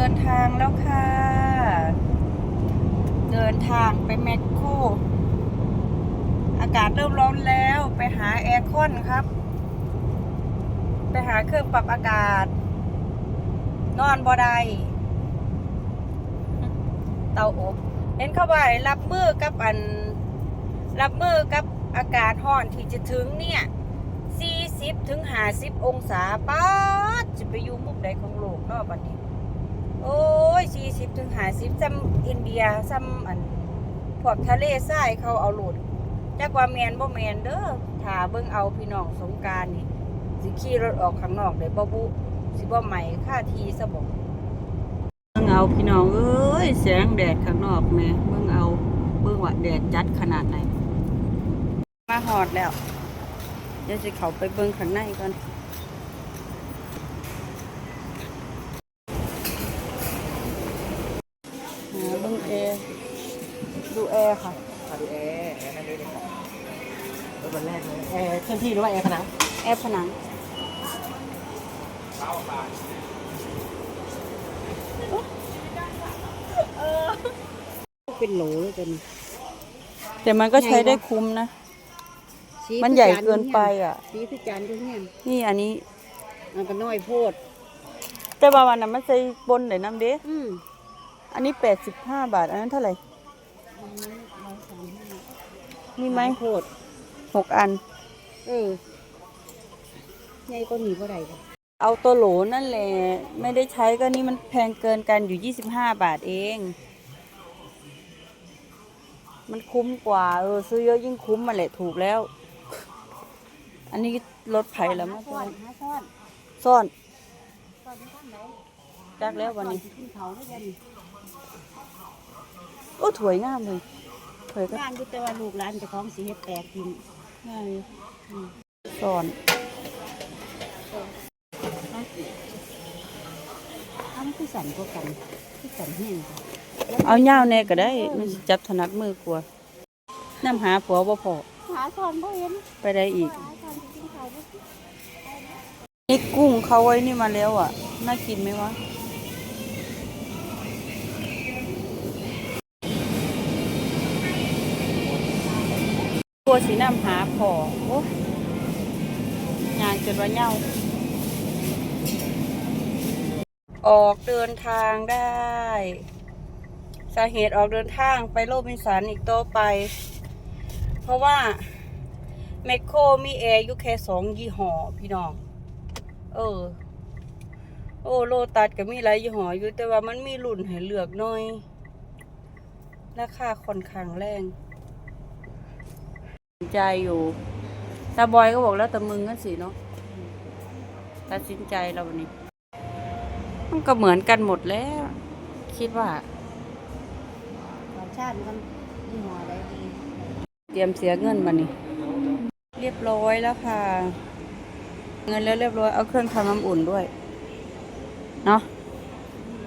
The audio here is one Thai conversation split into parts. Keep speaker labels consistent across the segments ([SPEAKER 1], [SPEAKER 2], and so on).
[SPEAKER 1] ดินทางแล้วค่ะ เดินทางไปแมคโครอากาศเริ่มร้อนแล้วไปหาแอร์คอนครับ ไปหาเครื่องปรับอากาศ นอนบ่ได้เตาอบเห็นเขาว่าให้รับมือกับอัน รับมือกับอากาศร้อนที่จะถึงเนี่ย40ถึง50 องศาป้าจะไปอยู่มุมใดของโลกเนาะบัดนี้ โอ้ย40ถึง50ซ้ำอินเดียซ้ำอันพวกทะเลทรายเขาเอาหลดจักว่าแมนบ่แมนเด้อถ้าเบิ่งเอาพี่น้องสงการนี่สิขี่รถออกข้างนอกได้บ่บุสิบ่ใหม่ค่าทีซะบ่เบิ่งเอาพี่น้องเอ้ยแสงแดดข้างนอกแม่เบิ่งเอาเบิ่งว่าแดดจัดขนาดไหนมาหอดแล้ว เดี๋ยวจะเขาไปเบิ่งข้างในก่อนหาเบิ่งแอร์ดูแอ ร์ค่ะ
[SPEAKER 2] มาดูแอร์แอร์นั่นเลยครับเออวันแรกเลยแอร์เคลื่อนที่หรือว่าแอร์ขนัง
[SPEAKER 1] แอร์ผนัง
[SPEAKER 2] เป็นโหลเลยเป็น
[SPEAKER 1] แต่มันก็ใช้ได้คุ้มนะ มันใหญ่เกินไปอะ
[SPEAKER 2] สีพิจารณ์ทุกเนี่ย
[SPEAKER 1] นี่อันนี้
[SPEAKER 2] มันก็น้อยโพด
[SPEAKER 1] แต่ว่าวันนั้นมันใส่บนเลยน้ำเด้
[SPEAKER 2] อืม
[SPEAKER 1] อันนี้แปดสิบห้าบาท อันนั้นเท่าไหร่ มีไหม
[SPEAKER 2] โพด
[SPEAKER 1] หกอัน
[SPEAKER 2] เออใหญ่ก็หนีบ่ได้เลย
[SPEAKER 1] เอาตัวโหลนั่นแหละไม่ได้ใช้ก็นี่มันแพงเกินกันอยู่ยี่สิบห้าบาทเอง มันคุ้มกว่า เออ ซื้อเยอะยิ่งคุ้มมาแหละถูกแล้ว อันนี้รถไผ่แล้วมั้ง
[SPEAKER 2] ซ่อนหาซ่อน
[SPEAKER 1] ซ่อน
[SPEAKER 2] ซ่อนที่ข้างไหน
[SPEAKER 1] จักแล้ววันนี้
[SPEAKER 2] ขึ้นเขาได้ยัง
[SPEAKER 1] โอ้ถวยงามเลย ถวยก็
[SPEAKER 2] บ้านกูแต่ว่าลูกหลานเจะของสีเฮ็ดแตกกิน
[SPEAKER 1] ง่ายอยู่ซ่อน
[SPEAKER 2] ทำคือสั่นก็กันคือสั่นแห้งจ้ะ
[SPEAKER 1] เอาเง่าวแน่ก็ได้ มันสิจับถนัดมือกลัวน้ำหาผัวบ่พอ
[SPEAKER 2] หาซ่อนบ่เห็น
[SPEAKER 1] ไปได้อีก
[SPEAKER 2] หาซ่อนกินเขาบ่
[SPEAKER 1] นี่กุ้งเขาไว้นี่มาแล้วอะ น่ากินไหมวะ ตัวสีน้ำหาพอโอ้ยางจนว่าเน่าออกเดินทางได้สาเหตุออกเดินทางไปโรบินสันอีกโตวไป เพราะว่าแมคโครมีแอร์ยูแค่สองยี่ห้อพี่น้อง เออ โอ้โลตัดก็มีหลายยี่ห้ออยู่แต่ว่ามันมีรุ่นให้เลือกหน่อย ราคาค่อนข้างแรง ตัดสินใจอยู่ตาบอยก็บอกแล้วแต่มึงก็สิเนาะตัดสินใจเราวันนี้ มันก็เหมือนกันหมดแล้ว คิดว่า
[SPEAKER 2] รสชาติมันยี่ห้ออะไรดี
[SPEAKER 1] เตรียมเสียเงินมานี่เรียบร้อยแล้วค่ะ เงินแล้วเรียบร้อยเอาเครื่องทำน้ำอุ่นด้วยเนาะ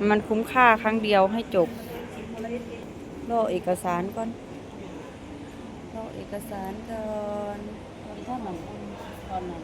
[SPEAKER 1] มันคุ้มค่าครั้งเดียวให้จบรอเอกสารก่อน รอเอกสารก่อน
[SPEAKER 2] ตอนท่อนหลังตอนไหน